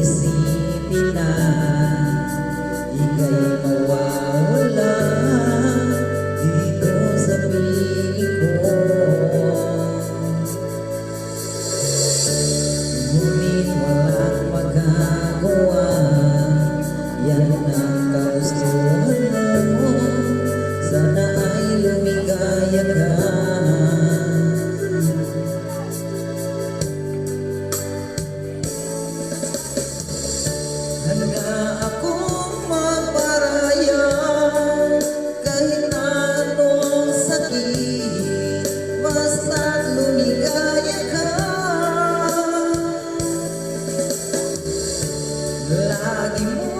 Isipin lang lagi you.